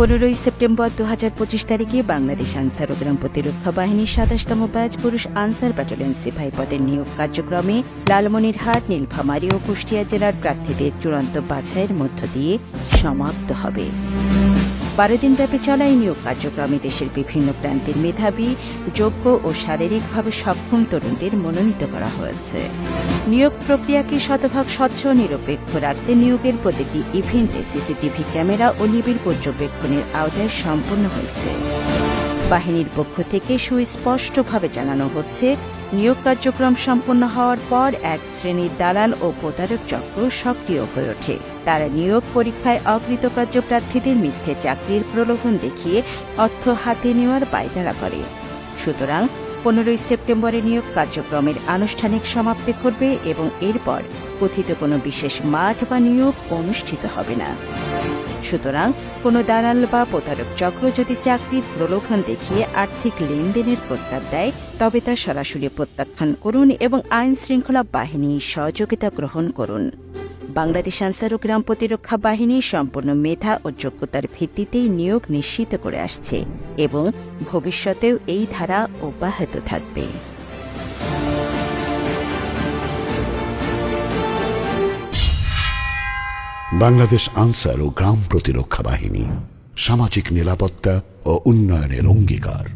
পনেরোই সেপ্টেম্বর দু হাজার পঁচিশ তারিখে বাংলাদেশ আনসার ও গ্রাম প্রতিরক্ষা বাহিনীর সাতাশতম ব্যাচ পুরুষ আনসার ব্যাটালিয়ন সিপাহী পদের নিয়োগ কার্যক্রমে লালমনিরহাট, নীলফামারী ও কুষ্টিয়া জেলার প্রার্থীদের চূড়ান্ত বাছাইয়ের মধ্য দিয়ে সমাপ্ত হবে। বারো দিনব্যাপী চলা এই নিয়োগ কার্যক্রমে দেশের বিভিন্ন প্রান্তের মেধাবী, যোগ্য ও শারীরিকভাবে সক্ষম তরুণদের মনোনীত করা হয়েছে। নিয়োগ প্রক্রিয়াকে শতভাগ স্বচ্ছ নিরপেক্ষ রাখতে নিয়োগের প্রতিটি ইভেন্টে সিসিটিভি ক্যামেরা ও নিবিড় পর্যবেক্ষণের আওতায় সম্পন্ন হয়েছে। বাহিনীর পক্ষ থেকে সুস্পষ্টভাবে জানানো হচ্ছে, নিয়োগ কার্যক্রম সম্পন্ন হওয়ার পর এক শ্রেণির দালাল ও প্রতারক চক্র সক্রিয় হয়ে ওঠে। তারা নিয়োগ পরীক্ষায় অকৃতকার্য প্রার্থীদের মিথ্যে চাকরির প্রলোভন দেখিয়ে অর্থ হাতে নেওয়ার পায়তারা করে। সুতরাং পনেরোই সেপ্টেম্বরে নিয়োগ কার্যক্রমের আনুষ্ঠানিক সমাপ্তি ঘটবে এবং এরপর কথিত কোনো বিশেষ মাঠ বা নিয়োগ অনুষ্ঠিত হবে না। সুতরাং কোনো দালাল বা প্রতারক চক্র যদি চাকরির প্রলোভন দেখিয়ে আর্থিক লেনদেনের প্রস্তাব দেয়, তবে তা সরাসরি প্রত্যাখ্যান করুন এবং আইন শৃঙ্খলা বাহিনীর সহযোগিতা গ্রহণ করুন। বাংলাদেশ আনসার ও গ্রাম প্রতিরক্ষা বাহিনী সম্পূর্ণ মেধা ও যোগ্যতার ভিত্তিতেই নিয়োগ নিশ্চিত করে আসছে এবং ভবিষ্যতেও এই ধারা অব্যাহত থাকবে। বাংলাদেশ আনসার ও গ্রাম প্রতিরক্ষা বাহিনী সামাজিক নিরাপত্তা ও উন্নয়নের অঙ্গীকার।